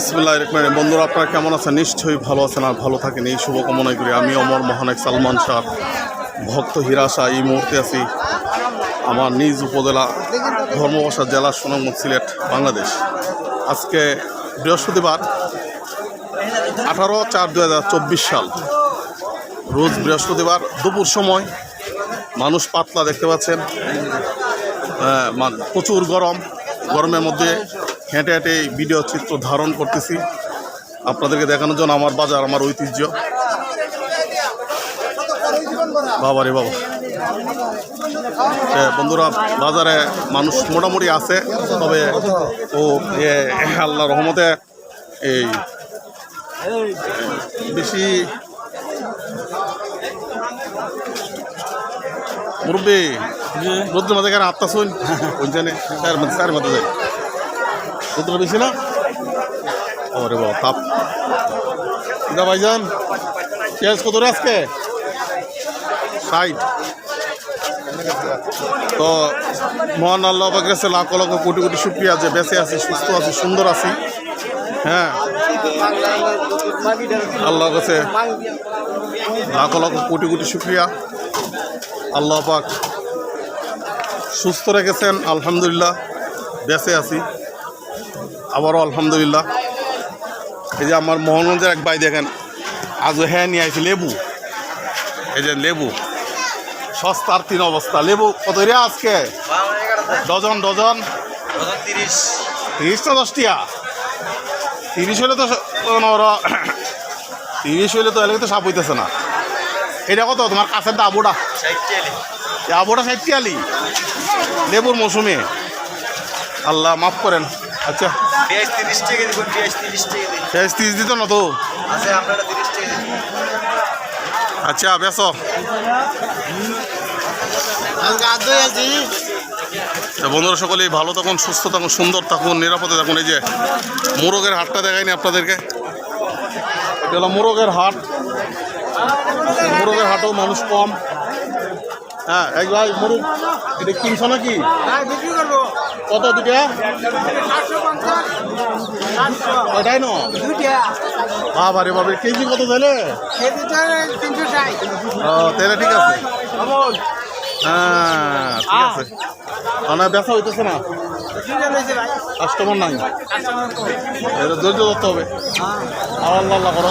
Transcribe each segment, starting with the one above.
বিসমুল্লাহ রহমান বন্ধুরা, আপনারা কেমন আছেন? নিশ্চয়ই ভালো আছেন আর ভালো থাকেন। এই শুভকামনাই করি আমি অমর মহানায়ক সালমান শাহ, ভক্ত হিরাশা এই মুহূর্তে আছি আমার নিজ উপজেলা ধর্মবাসা জেলা সুনামগঞ্জ সিলেট, বাংলাদেশ। আজকে বৃহস্পতিবার, আঠারো চার দু সাল। রোজ বৃহস্পতিবার, দুপুর সময় মানুষ পাতলা দেখতে পাচ্ছেন। প্রচুর গরম। গরমের মধ্যে হেঁটে হেঁটে এই ভিডিও চিত্র ধারণ করতেছি। আপনাদেরকে দেখানোর জন্য আমার বাজার আমার ঐতিহ্য। বাবা রে বাবা। বন্ধুরা বাজারে মানুষ মোটামুটি আছে তবে ও আল্লাহ রহমতে এই বেশি মুরব্বী রোদ্রের মাঝে কেন আত্মা শুন ওইখানে চার মধ্যে চার মধ্যে রোদ্র বেশি না? ওরে বাবা, তাপ। দা ভাইজান? পেঁয়াজ কত আজকে? ষাট। তো, মহান আল্লাহ কাছে লাখ লক্ষ কোটি কোটি সুপ্রিয়া যে বেঁচে আছি, সুস্থ আছি, সুন্দর আছি। হ্যাঁ। আল্লাহর কাছে লাখ লক্ষ কোটি কোটি সুপ্রিয়া আল্লাহ পাক সুস্থ রেখেছেন, আলহামদুলিল্লাহ, বেঁচে আছি। আবারও আলহামদুলিল্লাহ। এই যে আমার মোহনগঞ্জের এক ভাই দেখেন আজও হ্যাঁ নিয়ে আসি লেবু। এই যে লেবু। সস্তার তিন অবস্থা। লেবু কত রে আজকে? Dozen dozen. তিরিশ তিরিশ না দশটিয়া? তিরিশ হলে তো তিরিশ হলে তো এলাকা তো সাপ হইতেছে না। এটা কত? তোমার কাছের দা আবুটা? আবুটা আলি লেবুর মৌসুমে। আল্লাহ মাফ করেন। আচ্ছা। পেঁয়াজ তিরিশ টাকা দিবেন পেঁয়াজ তিরিশ টাকা দিন শেষ তিরিশ দিত না তো? আছে আপনারা তিরিশ টাকা আচ্ছা বেশ। বন্ধুরা সকলেই ভালো থাকুন সুস্থ থাকুন সুন্দর থাকুন নিরাপদে থাকুন। এই যে মোরগের হাটটা দেখায়নি আপনাদেরকে। এটা হলো মোরগের হাট। মোরগের হাটেও মানুষ কম। হ্যাঁ এক ভাই মোরগ এটা কিনছো নাকি? করব। কত দুটা? ওটাই না? বাবা রে বাবা কেজি কত তাহলে? ও তাহলে ঠিক আছে। হ্যাঁ ঠিক আছে। না ব্যথা হইতেছে না? কাস্টমার নাই? এটা ধৈর্য ধরতে হবে। আর আল্লাহ আল্লাহ করো।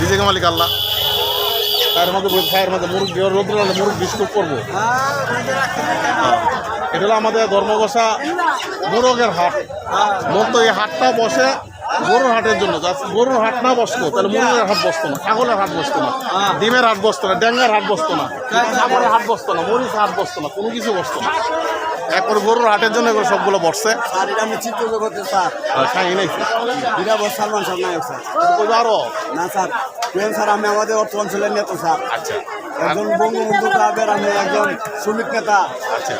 নিজেকে মালিক আল্লাহ। তার মধ্যে বলি খায়ের মধ্যে মুরগি রোদ্র হলে মুরগ বিস্কুট করব এটা হলো আমাদের ধর্মবসা মোরগের হাট। মূলত এই হাটটা বসে গরুর হাটের জন্য। গরুর হাট না বসতো তাহলে মুরগের হাট বসতো না ছাগলের হাট বসতো না ডিমের হাট বসতো না ড্যাঙ্গার হাট বসতো না ছাগলের হাট বসতো না মরিচ হাট বসতো না কোনো কিছু বসতো না। একবার গরুর হাটের জন্য এগুলো সবগুলো বসছে। স্যার এটা আমি চিত্র জগতে স্যার। সালমান নায়ক কইবা আরও? না স্যার। প্রেম স্যার আমি আমাদের অর্থ অঞ্চলের নেতা স্যার। আচ্ছা। একজন বঙ্গবন্ধু ক্লাবের আমি একজন শ্রমিক নেতা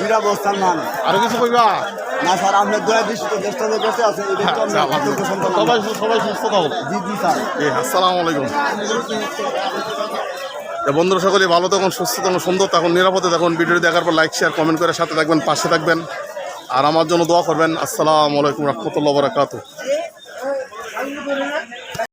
বিরাবর সালমান। আরও কিছু কইবা? না স্যার আপনার দয়া দৃষ্টিতে দেশটা যে বেঁচে আছে আচ্ছা, সবাই সবাই সুস্থ থাকো। জি জি স্যার। আসসালামু আলাইকুম। বন্ধুরা সকলে ভালো তখন সুস্থ তখন সুন্দর তখন নিরাপদে তখন ভিডিও দেখার পর লাইক শেয়ার কমেন্ট করে সাথে থাকবেন, পাশে থাকবেন। আর আমার জন্য দোয়া করবেন। আসসালামু আলাইকুম রহমতুল্লাহ বরাকাতু